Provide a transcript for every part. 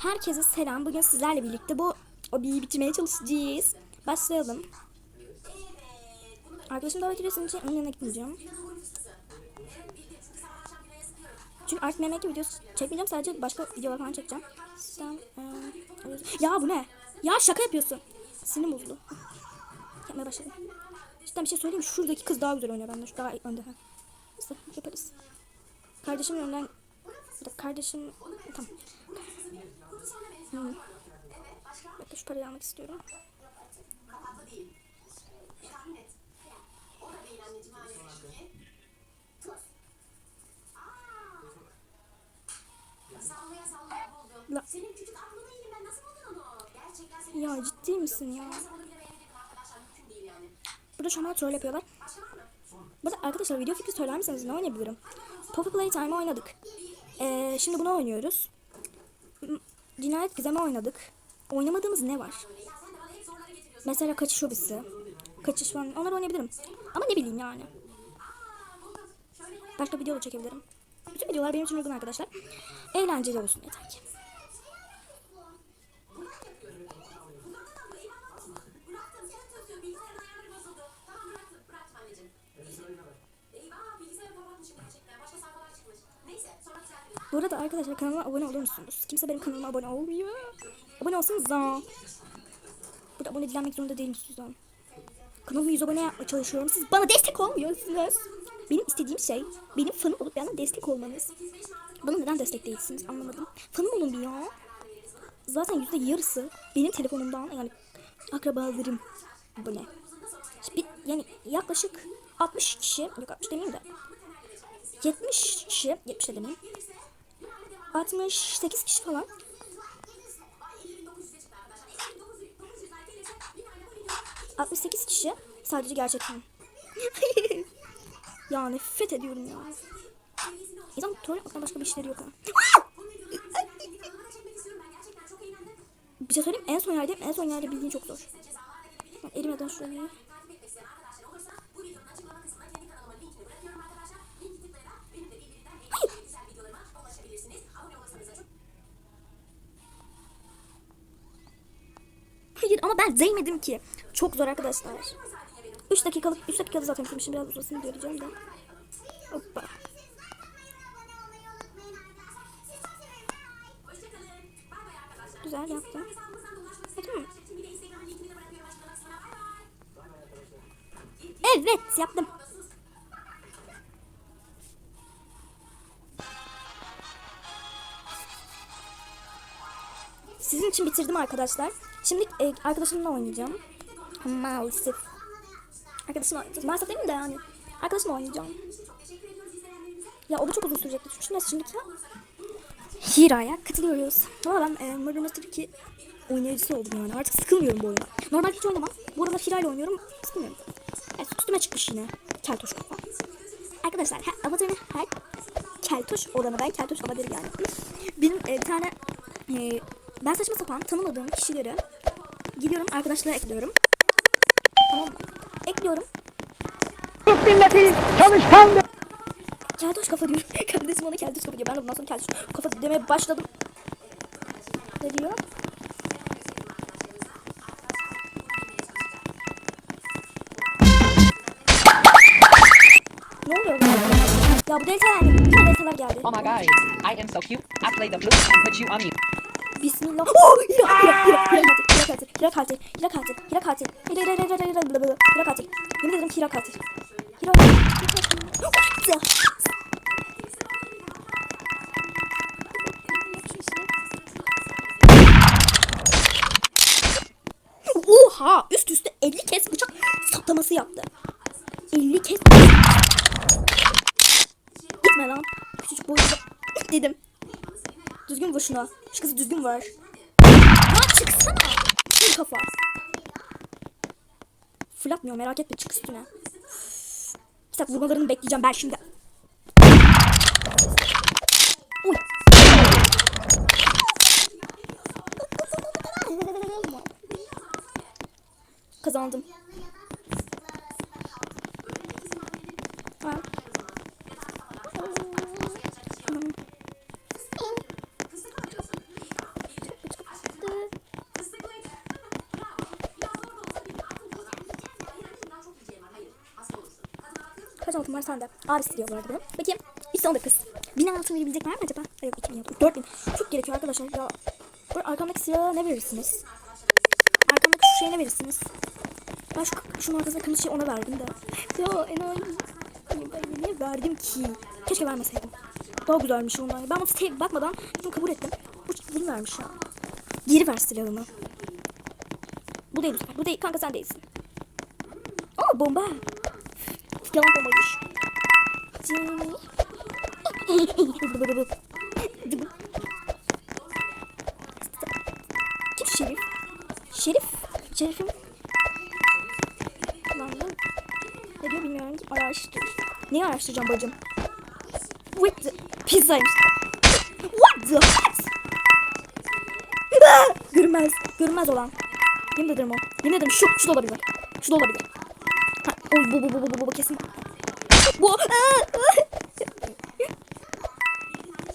Herkese selam. Bugün sizlerle birlikte bu obiyi bitirmeye çalışacağız. Başlayalım. Arkadaşım davet ediyorsun için onun yanına gitmeyeceğim. Çünkü artık MMK videosu çekmeyeceğim. Sadece başka videolar falan çekeceğim. Sen, eee, ya bu ne? Ya şaka yapıyorsun. Sinirim bozuldu. Yapmaya başladım. Cidden bir şey söyleyeyim? Şuradaki kız daha güzel oynuyor benden. Şu daha önde. Neyse yaparız. Kardeşimin önden... Kardeşim... Tamam. Hmm. Şu parayı almak istiyorum. Ya ciddi misin ya? Burada şu an troll yapıyorlar. Burada arkadaşlar video fikri söyler misiniz? Ne oynayabilirim? Poppy Playtime oynadık. Ee, şimdi bunu oynuyoruz. Cinayet Gizemi oynadık. Oynamadığımız ne var? Mesela Kaçış Hobisi. Kaçış falan. Onları oynayabilirim. Ama ne bileyim yani. Başka video da çekebilirim. Bütün videolar benim için uygun arkadaşlar. Eğlenceli olsun yeter ki. Bıraktım. Sen tutuyor. Bilgisayarın ayarları bozuldu. Tamam bıraktım. Bıraktım anneciğim. Eyvah bilgisayarı kapatmışım gerçekten. Başka sayfalar çıkmış. Neyse sonra düzeltiriz. Bu arada arkadaşlar kanalıma abone olur musunuz? Kimse benim kanalıma abone olmuyor. Abone olsanız da. Burada abone dilenmek zorunda değilim sizden. Kanalıma 100 abone yapmaya çalışıyorum. Siz bana destek olmuyorsunuz. Benim istediğim şey benim fanım olup bana destek olmanız. Bana neden destek değilsiniz anlamadım. Fanım olun bir ya. Zaten yüzde yarısı benim telefonumdan yani akrabalarım abone. Bir, yani yaklaşık 60 kişi, yok 60 demeyeyim de 70 kişi, 70 de demeyeyim. 68 kişi falan. ...68 kişi sadece gerçekten. ya nefret ediyorum ya. İnsan troll yapmaktan başka bir işleri yok ha. bir şey söyleyeyim en son yerde en son yerde bildiğin çok zor. Ben erimeden şurayı. Hayır. Ben değmedim ki. Çok zor arkadaşlar. 3 dakikalık 3 dakikada zaten bitirmişim biraz uzasını göreceğim de. Hoppa. Güzel yaptım. E, tamam. Evet yaptım. Sizin için bitirdim arkadaşlar. Şimdi e, arkadaşımla oynayacağım. Maalesef. Arkadaşımla oynayacağım. Maalesef değil mi de yani. Arkadaşımla oynayacağım. Ya o da çok uzun sürecekti. Çünkü neyse şimdiki Hira'ya katılıyoruz. Valla ben e, Murder Mystery 2 oynayıcısı oldum yani. Artık sıkılmıyorum bu oyuna. Normalde hiç oynamam. Bu aralar Hira ile oynuyorum. Sıkılmıyorum. Evet, üstüme çıkmış yine. Keltoş kafa. Arkadaşlar her, avatarını her keltoş olanı ben keltoş olabilir yani. Benim e, bir tane e, ben saçma sapan tanımadığım kişileri gidiyorum arkadaşlara ekliyorum. Tamam? Ekliyorum. Türk milleti çalışkan ve Keltoş kafa diyor. Kardeşim ona keltoş kafa diyor. Ben de bundan sonra keltoş kafa demeye başladım. Ne diyor? Ne oluyor? Ya bu delta yani. Bütün deltalar geldi. Oh my god, I am so cute. I play the flute and put you on mute. Bismillah. Oh, ira, ira, ira, ira katil, ira katil, ira katil, ira katil, ira, ira, ira, ira, ira, ira, ira katil. Yemin ederim ki ira katil. Ira, ira katil. Oha! Üst üste 50 kez bıçak saplaması yaptı. 50 kez. Gitme lan. Küçücük boyunda. Dedim. Şuna. Şu kızı düzgün vur. Lan çıksana. Bir kafa. Fırlatmıyor merak etme çık üstüne. Bir dakika vurmalarını bekleyeceğim ben şimdi. Kazandım. Ha. Kaç altın var sende? Abisi diyor bu arada benim. Bakayım. Da kız. Bin altın verebilecek var mı acaba? Ay Yok 2000 yok. 4000. Çok gerekiyor arkadaşlar ya. Bu arkamdaki silahı ne verirsiniz? Arkamdaki şu şeye ne verirsiniz? Ben şu, şunun arkasında kırmızı şey ona verdim de. Ya enayi. Ben niye verdim ki? Keşke vermeseydim. Daha güzelmiş onlar. Ben bunu tek bakmadan bunu kabul ettim. Bu, bunu vermiş ya. Geri ver silahını. Bu değil. Bu değil. Kanka sen değilsin. Aa bomba. Yalan bombaymış. Kim Şerif? Şerif? Şerif'im. Lan. Ne diyor bilmiyorum ki. Araştır. Neyi araştıracağım bacım? What the... Pizzaymış. What the what? Görünmez. Görünmez olan. Yemin ederim o. Yemin ederim şu. Şu da olabilir. Şu da olabilir. Oy bu bu bu bu bu bu kesin. Bu.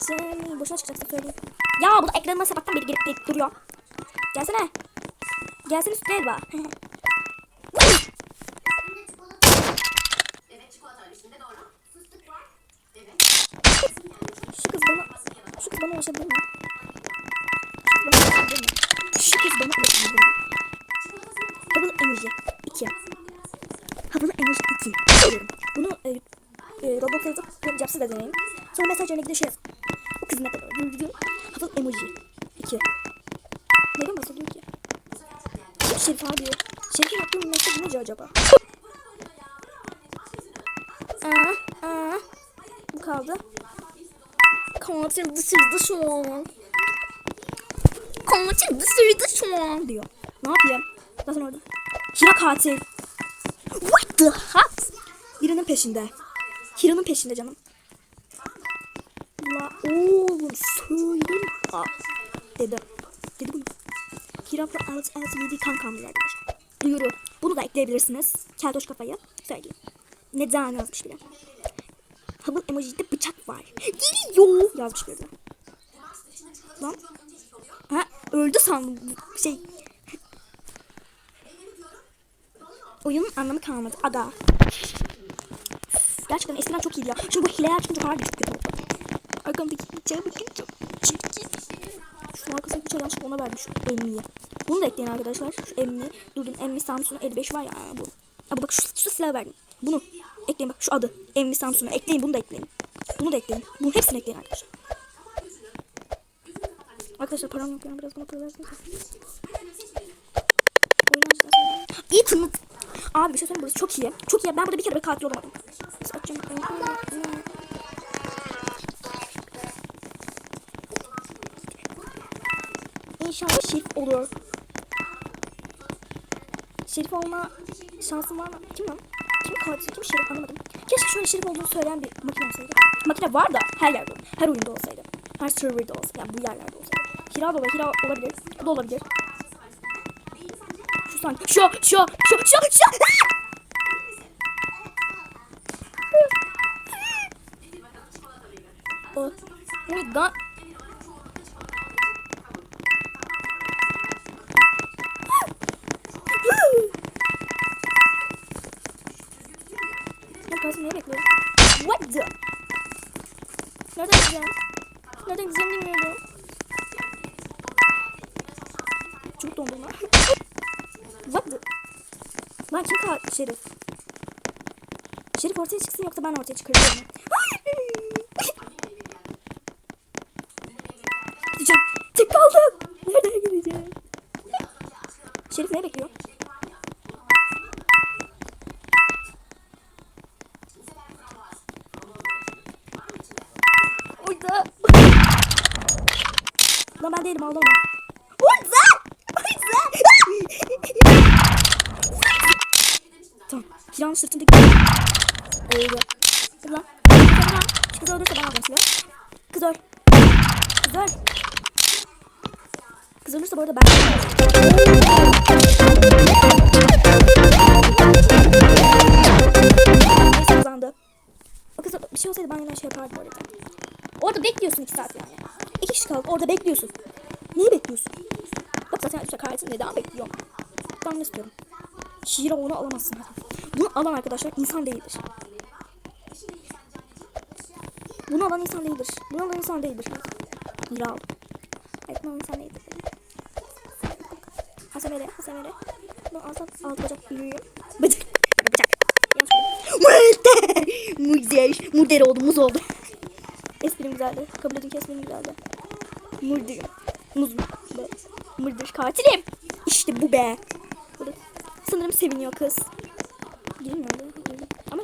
Sen boşuna çıkacaksın söyleyeyim. Ya bu da ekranıma sabahtan beri gelip gelip duruyor. Gelsene. Gelsene üstüne Elba. Şu kız bana, şu kız bana ulaşabilir mi? Şu kız bana ulaşabilir mi? Havalı emoji 2. yazıp yapsız da deneyin. Sonra mesaj örneği de şey. Bu kız ne kadar video. Havalı emoji 2. Neden bahsediyor ki? Şerif abi? Şerif'in yaptığı mesaj nece acaba? Aa, aa. Bu kaldı. Katil dışarıda şu an. Katil dışarıda şu an diyor. Ne yapayım? Zaten orada. Hira katil. What the hat? Birinin peşinde. Hira'nın peşinde canım. La oğlum söyledim ha. Dedi. Dedi bunu. Hira pro alt alt 7 kan arkadaşlar. Duyuru. Bunu da ekleyebilirsiniz. Keltoş kafayı. Söyleyeyim. Neden yazmış bile. Hubble emojide bıçak var. Geliyor yazmış biri de. Lan. Ha öldü sandım. Şey. Oyunun anlamı kalmadı. Aga. Gerçekten eskiden çok iyiydi ya. Şimdi bu hileler çıkınca çok kötü. Arkamdaki çay bakın çok çirkin. Şu arkasındaki çay yanlışlıkla ona vermiş. Şu emniyi. Bunu da ekleyin arkadaşlar. Şu emni. Durdun emmi Samsung 55 var ya bu. Ha, bu bak şu, şu silahı verdim. Bunu ekleyin bak şu adı. Emmi Samsung'a ekleyin bunu da ekleyin. Bunu da ekleyin. Bunu hepsini ekleyin arkadaşlar. Arkadaşlar param yok yani biraz bana para versene. Oyun açacağız. İyi tanıt. Abi bir şey söyleyeyim burası çok iyi. Çok iyi. Ben burada bir kere bile katil olamadım. Açacağım? İnşallah şerif olur. Şerif olma şansım var mı? Kim lan? Kim katil? Kim şerif anlamadım. Keşke şöyle şerif olduğunu söyleyen bir makine olsaydı. Makine var da her yerde. Her oyunda olsaydı. Her serverda olsa. Yani bu yerlerde olsaydı. Hira da olur. Hira olabilir. Bu da olabilir. Şu sanki. Şu, şu, şu, şu, şu. Oh my god. Nereden gideceğim? Nereden gideceğim bilmiyorum. Çok dondum lan. What the? Lan kim kal Şerif? Şerif ortaya çıksın yoksa ben ortaya çıkarım. Gideceğim. Tek kaldım. Nereden gideceğim? Şerif ne bekliyor? Lan ben değilim ağlama. Oyda. Oyda. tamam. Kiranın sırtındaki. Öldü. Hadi lan. Şu kız öldürse ben alacağım silahı. Kız öl. Kız öl. Kız ölürse bu arada ben. Neyse kazandı. O kız bir şey olsaydı ben yine şey yapardım orada. Orada bekliyorsun iki saat yani. İki kişi kaldı orada bekliyorsun. Neyi bekliyorsun? Bak zaten üstte kahretsin neden bekliyorum? Ben istiyorum? Şiire onu alamazsın. Bunu alan arkadaşlar insan değildir. Bunu alan insan değildir. Bunu alan insan değildir. Lal. Evet bunu alan insan değildir. Hasemere, hasemere. Bunu alsam alt bacak yürüyor. Bacak. Bacak. Murder. Murder. Murder oldu, muz oldu. Esprim güzeldi. Kabul edin ki esprim güzeldi. Murder. Muz. Murder. Katilim. İşte bu be. Böyle Sanırım seviniyor kız. Girmiyor. Ama.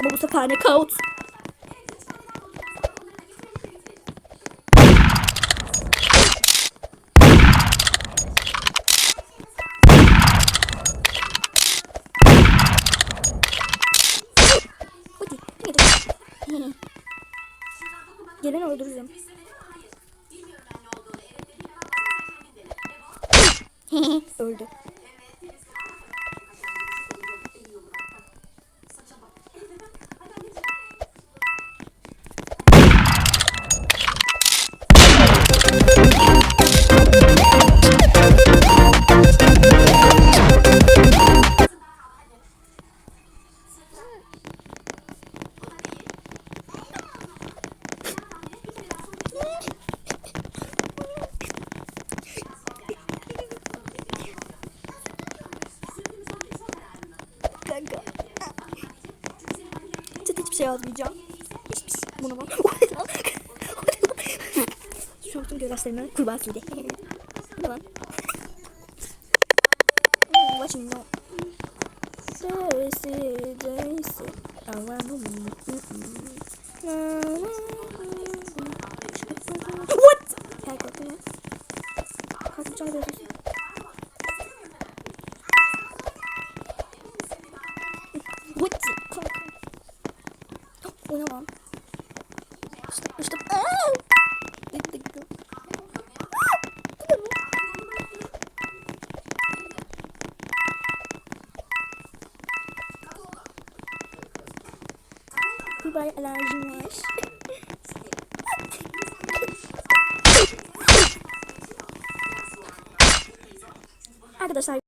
Ama bu sefer ne kaut. Öldü. Şey yazmayacağım. Hiçbir şey. Buna bak. Şu an bütün gözyaşlarımı kurbağa sildi. Bu ne lan? Hmm, Watching no. Daisy, Daisy. I wanna What? Her kapı ya. Kaç çay veriyorsun? Kurbağaya alerjim var. Arkadaşlar